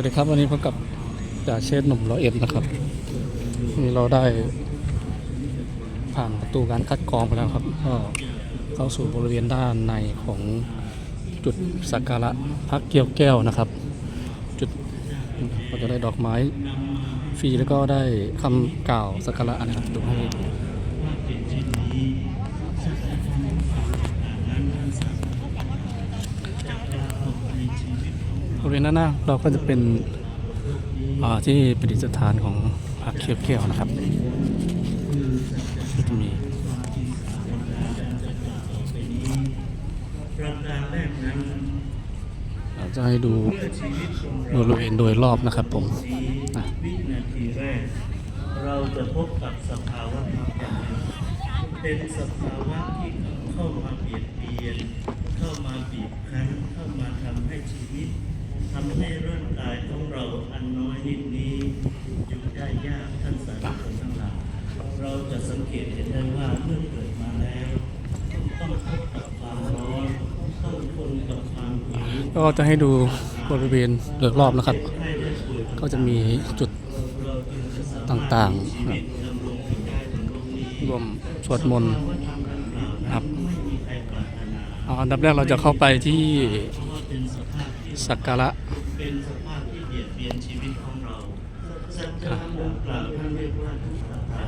วัสดีครับวันนี้พบกับจ่าเชษหนุ่มร้อยเอ็ดนะครับนนี้เราได้ผ่านประตูการคัดกรองไปแล้วครับก็เข้าสู่บริเวณด้านในของจุดสักการะพระเกี่ยวแก้วนะครับ จุดเราจะได้ดอกไม้ฟรีแล้วก็ได้คำกล่าวสักการะนะครับดูให้ ณด้านหน้าเราก็จะเป็นที่ประดิษฐานของพระเกี่ยวแก้วนะครับก็จะมีเราจะให้ดูบริเวณโดยรอบนะครับผมวินาทีแรกเราจะพบกับสภาวะธรรมอย่างหนึ่งเป็นสภาวะที่เข้ามาเบียดเบียน เข้ามาบีบคั้น เข้ามาทำให้ชีวิต ทำให้ร่างกายของเราอันน้อยนิดนี้อยู่ได้ยากท่านสาธุชนทั้งหลายเราจะสังเกตเห็นได้ว่าเมื่อเกิดมาแล้ว ต้องพบกับความร้อนต้องทนกับความหิวก็จะให้ดูบริเวณโดยรอบนะครับ ก็จะมีจุดต่างๆรวมสวดมนต์ครับอันดับแรกเราจะเข้าไปที่ สักการะเป็นสภาพที่เบียดเบียนชีวิตของเราสัจจะองค์กล่าวท่านเรียกว่าทุกขตา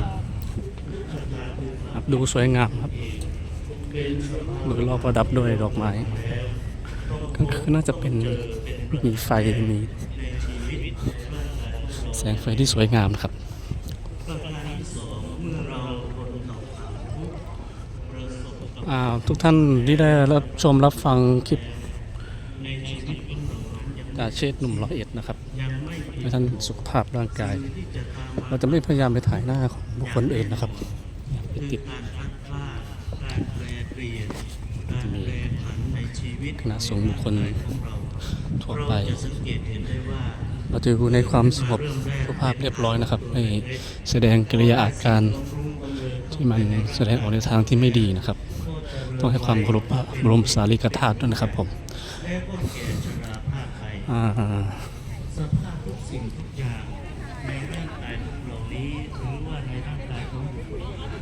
ทุกขตาคือความครับดูสวยงามครับเป็นสภาพโดยรอบประดับด้วยดอกไม้กลางคืนน่าจะเป็นมีไฟมีแสงไฟที่สวยงามนะครับประการที่สองเมื่อเราทนต่อความทุกข์ประสบกับอ่าทุกท่านที่ได้รับชมรับฟังคลิป ในชีวิตของเรานั้นยัง จ่า เชษฐ์หนุ่มร้อยเอ็ดนะครับยังไม่ให้ท่านสุขภาพร่างกายที่จะตามมาเราจะไม่พยายามไปถ่ายหน้าของบุคคลอื่นนะครับอย่าไปคือติดการพลัดพรากการแปรเปลี่ยนการแปรผันในชีวิตคณะสงฆ์บุคคลของเราทั่วเราไปจะสังเกตเห็นได้ว่าเราจะอยู่ในความสงบสุภาพเรียบร้อยนะครับไม่แสดงกิริยาอาการที่มันแสดงออกในทางที่ไม่ดีนะครับ ต้องให้ความเคารพพระบรมสารีริกธาตุด้วยนะครับผม สภาพทุกสิ่งทุกอย่างในร่างกายของเรานี้หรือว่าในร่างกายของบุคคล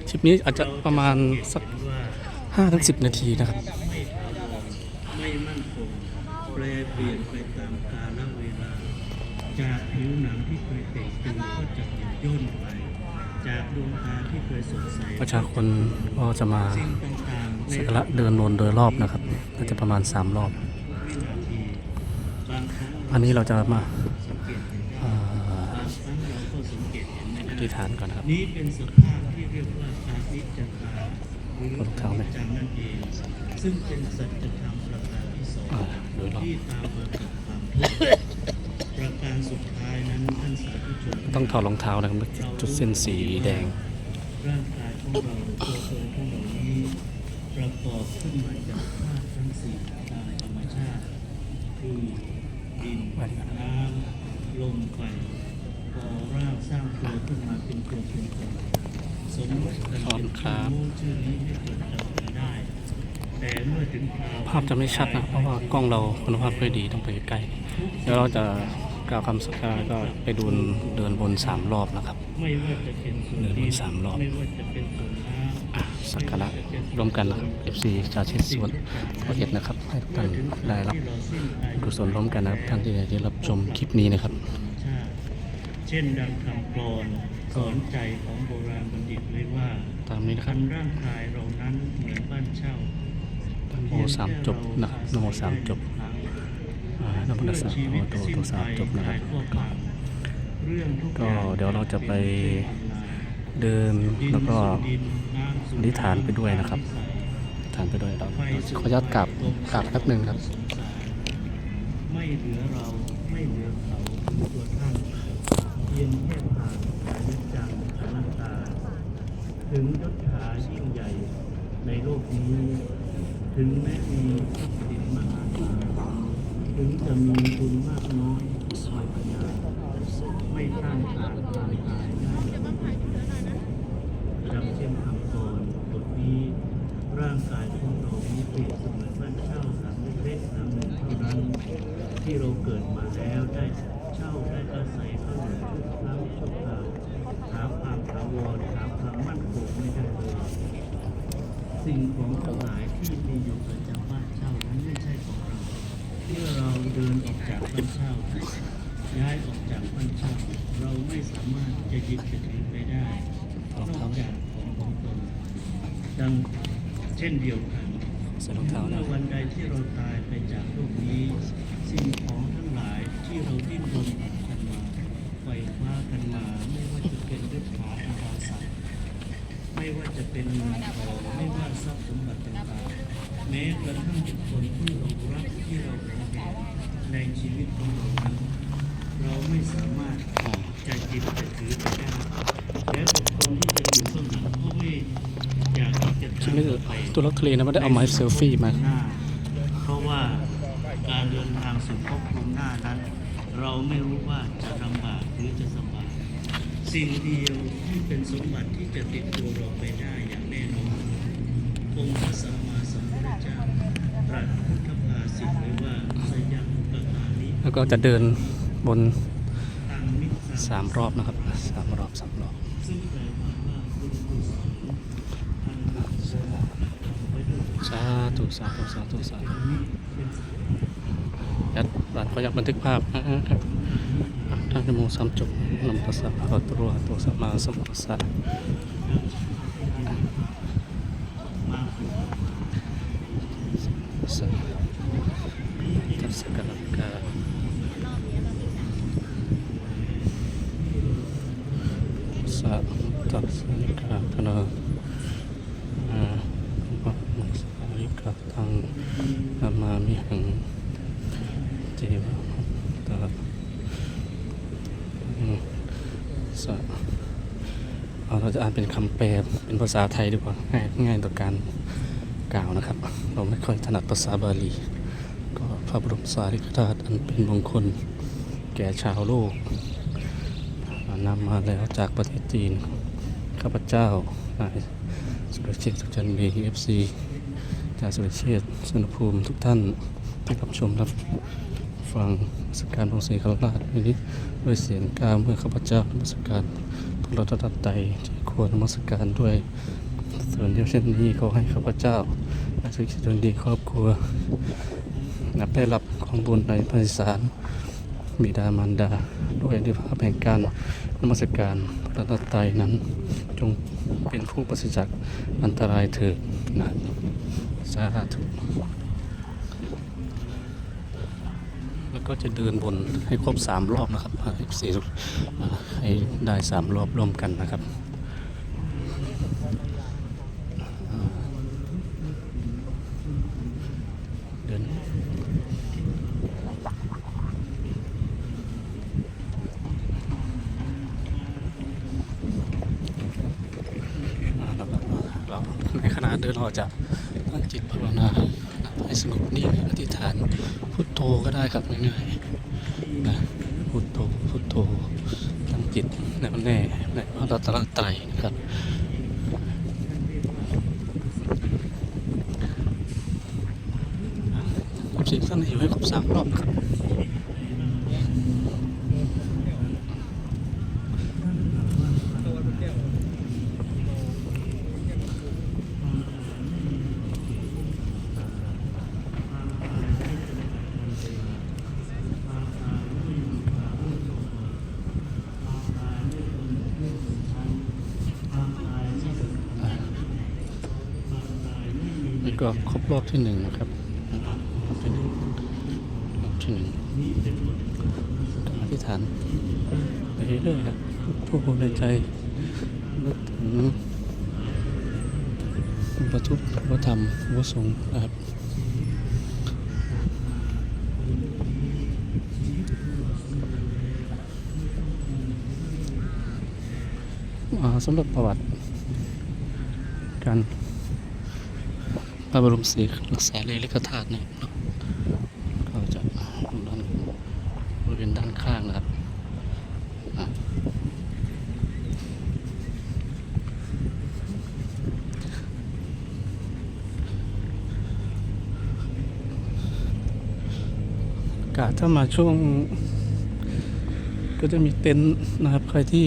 คลิปนี้อาจจะประมาณสักเห็นว่า5-10ถึงนาทีนะครับ ไม่ถาวรไม่มั่นคงแปรเปลี่ยนไปตามกาลเวลา จากผิวหนังที่เคยเต่งตึงก็จะหย่อนย่นไป จากดวงตาที่เคยสดใสประชาชนก็จะมาสิ่งต่างๆในสักการะเดินวนโดยรอบนะครับน่าจะประมาณ3รอบ วินาทีบางครั้ง อันนี้เราจะมาสังเกตเห็นได้อ่าบางครั้งเราก็สังเกตเห็นไม่อได้ธิษฐานก่อนนะครับนี้เป็นสภาพที่เรียกว่าอานิจจตาหรือรองเท้าไหมจังนั่นเองซึ่งเป็นสัจธรรมประการที่สองอ่าโดยรอบที่ตามมากับความทุกข์ประการสุดท้ายนั้นท่านสาธุชนต้องถอดรองเท้านะครับจุดเส้นสีแดงร่างกายของเราตัวตนของเรานี้ประกอบขึ้นมาจากธาตุทั้งสี่ตามธรรมชาติคือ มาดินน้ำลมไฟก่อร่างสร้างตัวขึ้นมาเป็นตัวเป็นตนสมมติกันเป็นครัชื่อชื่อนี้ให้เกิดจำกันได้ แต่เมื่อถึงคราวภาพจะไม่ชัดนะ เพราะว่ากล้องเราคุณภาพไม่ดีต้องไปใกล้เดี๋ยวเราจะกล่าวคำสักการก็ไปดูเดินบนสามรอบนะครับ ไม่ว่าจะเป็นส่วนเดินดินสามรอบไม่ว่าจะเป็น สักการะร่วมกันนะครับ FC ชาวเชษสวนร้อยเอ็ดนะครับ ให้ทุกท่านได้รับกุศลร่วมกันนะครับท่านที่ได้รับชมคลิปนี้นะครับชาติเช่นดังคำกลอนสอนใจของโบราณบัณฑิตไว้ว่าตามนี้นะคคัรับนร่างกายเรานั้นเหมือนบ้านเช่านะโมสามจบนะครับนะโมสามจบอ่านะโมตัสสะภะคะวะโตอะระหะโตสามจบนะครับเรื่องทุกก็เดี๋ยวเราจะไปเดินแล้วก็ อธิษฐานไปด้วยนะครับฐานไปด้วยเราขออนุญาตกราบกราบแป๊บหนึ่งครับไม่เหลือเราไม่เหลือเขาตัวท่านเพียงแค่ผ่านอนิจจังอนัตตา ถึงยศถายิ่งใหญ่ในโลกนี้ ถึงแม้มีทรัพย์สินมหาศาลถึงจะมีบุญมากน้อยสอยปัญญาไม่ต้านทานความตายได้ดังเช่นคำกรบทนี้ ร่างกายของเรานี้เปรียบเสมือนบ้านเช่าหลังเล็กๆหลังหนึ่งเท่านั้น ที่เราเกิ ดมาแล้วได้เช่าได้อาศัยเข้าถึงน้ำชั่วคราวหาความถาวรหาความมั่นคงไม่ได้เลยสิ่งของทั้งหลายที่มีอยู่ประจำบ้านเช่านั้นไม่ใช่ของเราเมื่อเราเดินออกจากบ้านเช่าย้ายออกจากบ้านเช่าเราไม่สามารถจะหยิบจะถือไปได้นอกจากของของตนดังเช่นเดียวกันใส่รองเมื่อวันใดที่เราตายไปจากโลกนี้ สิ่งของ เราดิ้นรนกันมาไขว่คว้ากันมา ไม่ว่าจะเป็นยศถาอาภาศักดิ์ไม่ว่าจะเป็นเงินทองไม่ว่าทรัพย์สมบัติต่างๆแม้กระทั่งบุคคลที่เรารักที่เราหวงแหนในชีวิตของเรานั้นเราไม่สามารถอ่าจะหยิบจะถือไปได้และบุคคลที่จะอยู่เบื้องหลังก็ไม่อยากที่จะที่ตามไม่เราไปตัวรถทะเลนะไม่ได้เอาไม้เซลฟี่มาหน้เพราะว่าการเดินทางสู่ภพภูมิหน้านั้น เราไม่รู้ว่าจะลำบากหรือจะสบาย สิ่งเดียวที่เป็นสมบัติที่จะติดตัวเราไปได้อย่างแน่นอนองค์พระ สัมมาสัมพุทธเจ้าตรัสพุทธภาษิตไว้ว่าสยังปะทานิแล้วก็จะเดินบนตังมิตังสามรอบนะครับสามรอบสามรอบซึ่งแปลว่าบุญกุศลอันบุญทำไว้ด้วยสาธุสาธุสาธุสาธุนี้เป็นสิ่งยัดร้านขอยากบันทึกภาพนะครับอะท่านนโมสามจบนำตัสสะภะคะวตอะระสัมมาสัมพุทธัสสะมาก สัมตัสสะกะระกะสะตัสสะกะระนะอ่าปะมัสสะริกะตังนามามิหังเจวะตาสะเอาเราจะอ่านเป็นคำแปลเป็นภาษาไทยดีกว่าง่ายง่ายต่อการ กล่าวนะครับ เราไม่ค่อยถนัดภาษาบาลี ก็พระบรมสารีริกธาตุอันเป็นมงคลแก่ชาวโลกนำมาแล้วจากประเทศจีน ข้าพเจ้านายสุรเชษฐ์สุจันทร์มีเอฟซีจากสุรเชษฐ์สุนภูมิทุกท่านที่รับชมรับฟังสการพงศรีคารราชนี้ด้วยเสียงกลาเมื่อข้าพเจ้านมัสการพระรัตนตรัยที่ควรนมัสการด้วย ส่วนเดียวเช่นนี้ขอให้ข้าพเจ้าและสุขสันดีครอบครัวนับได้รับของบุญในพระสารบิดามารดา ด้วยอนุภาพแห่งการนมัสการพระรัตนตรัยนั้น จงเป็นผู้ปราศจากอันตรายเถิดนะสาธุแล้วก็จะเดินบนให้ครบสามรอบนะครับให้สี่ให้ได้สามรอบร่วมกันนะครับ เดินอ่าแล้วก็เราในขณะเดินเราจะตั้งจิตภาวนาให้สงบนิ่งอธิษฐานพุทโธก็ได้ครับง่ายๆนะพุทโธพุทโธตั้งจิตแน่วแน่ในพระรัตนตรัยนะครับผมเสียงสั้นอยู่ให้ครบสามรอบครับ ก็ครบรอบที่หนึ่งนะครับรอบที่หนึ่งรอบที่หนึ่งก็อธิษฐานไปเรื่อยครับทุกคนในใจนึกถึงพระทุกพระธรรมพระสงฆ์นะครับอ่าสำหรับประวัติการ ระบรมศรีรักษาเลลิกธาตุเนี่ยเนาะก็จะด้านบริเวณด้านข้างนะครับกาศถ้ามาช่วง ก็จะมีเต็นท์นะครับใครที่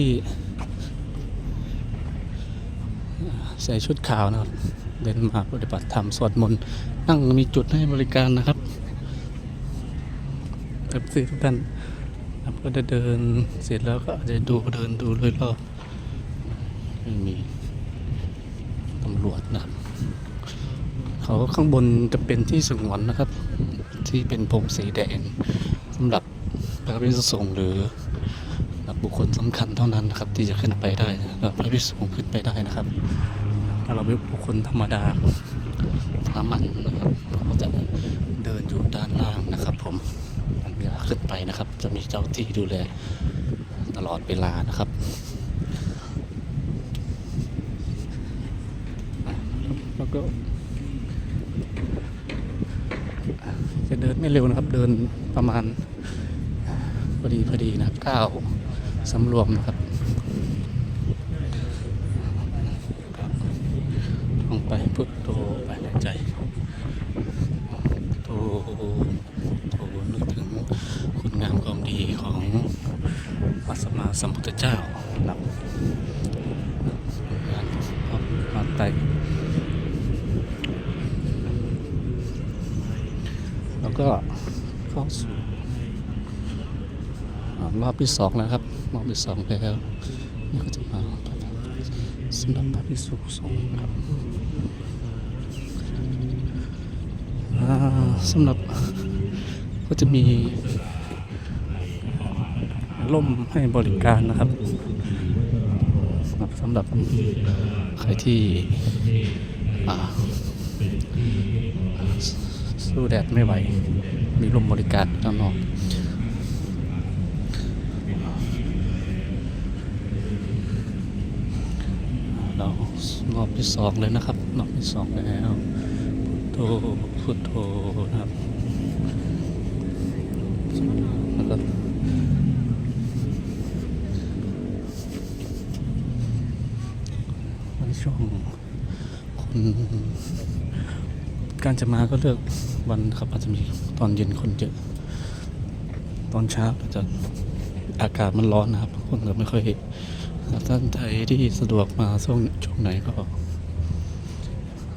ใส่ชุดขาวนะครับ เดินมาปฏิบัติธรรมสวดมนต์นั่งมีจุดให้บริการนะครับเอฟซีทุกท่านนะครับก็จะเดินเสร็จแล้วก็อาจจะดูเดินดูเลยรอบมีตำรวจนะครับ เขาข้างบนจะเป็นที่สงวนนะครับ ที่เป็นพรมสีแดงสำหรับพระภิกษุสงฆ์หรือบบุคคลสำคัญเท่านั้นนะครับ ที่จะขึ้นไปได้นะครับพระภิกษุสงขึ้นไปได้นะครับ เราเป็นบุคคลธรรมดาสามัญนะครับเราจะเดินอยู่ด้านล่างนะครับ ผมเวลาขึ้นไปนะครับ จะมีเจ้าที่ดูแลตลอดเวลานะครับแล้วก็จะเดินไม่เร็วนะครับ เดินประมาณพอดีพอดีนะครับก้าวสำรวมนะครับลง ไปพุทโธไปในใจโธโธนึกถึงคุณงามความดีของพระสัมมาสัมพุทธเจ้านะครับงานมาไตแล้วก็เข้าสู่อ่ารอบที่สองแล้วครับรอบที่สองแล้วนี่ก็จะมาสำหรับพระพิสุสงฆ์ครับ สำหรับก็จะมีร่มให้บริการนะครับครับสำหรับใครที่สู้แดดไม่ไหว มีลมบริการด้านนอกเรอบที่สองเลยนะครับรอบที่สองแล้วพุทโธพุทโธนะครับแล้วก็ในช่วงคนการจะมาก็เลือกวันครับอาจจะมีตอนเย็นคนเยอะตอนเช้าอาจจะอากาศมันร้อนนะครับ คนก็ไม่ค่อย ท่านใดที่สะดวกมาช่วงช่วงไหนก็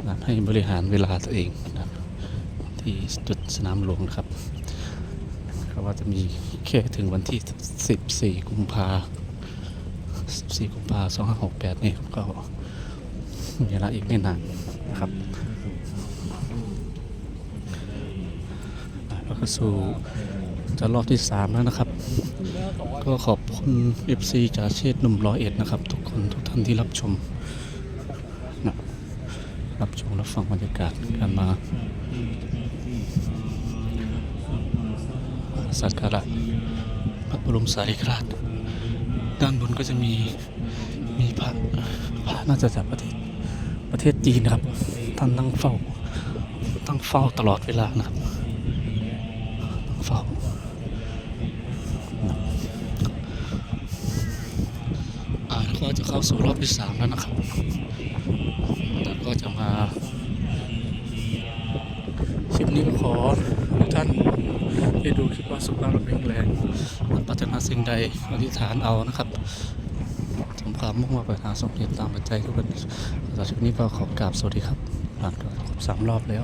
นะให้บริหารเวลาตัวเองนะครับที่จุดสนามหลวงนะครับก็ว่าจะมีแค่ถึงวันที่ 14 กุมภา14 กุมภา2568 นี่ก็มีเวลาอีกไม่นานนะครับแล้วก็สู่จะรอบที่ 3 แล้วนะครับ ก็ขอบคุณ FC จากเชษฐ์หนุ่มร้อยเอ็ดนะครับ ทุกคนทุกท่านที่รับชมนะรับชมรับฟังบรรยากาศการมาสักการะพระบรมสารีริกธาตุด้านบนก็จะมีมีพระพระน่าจะจากประเทศประเทศจีนนะครับ ท่านนั่งเฝ้าตั้งเฝ้าตลอดเวลานะครับ เข้าสู่รอบที่สามแล้วนะครับแล้วก็จะมาคลิปนี้ก็ขอทุกท่านได้ดูคลิปว่าสุขภาพแข็งแรงปรารถนาสิ่งใดอธิษฐานเอานะครับสมความมุ่งมั่นปรารถนาสมเด็จตามปัจจัยทุกคนสำหรับคลิปนี้ก็ขอกราบสวัสดีครับผ่านก็ครบสามรอบแล้ว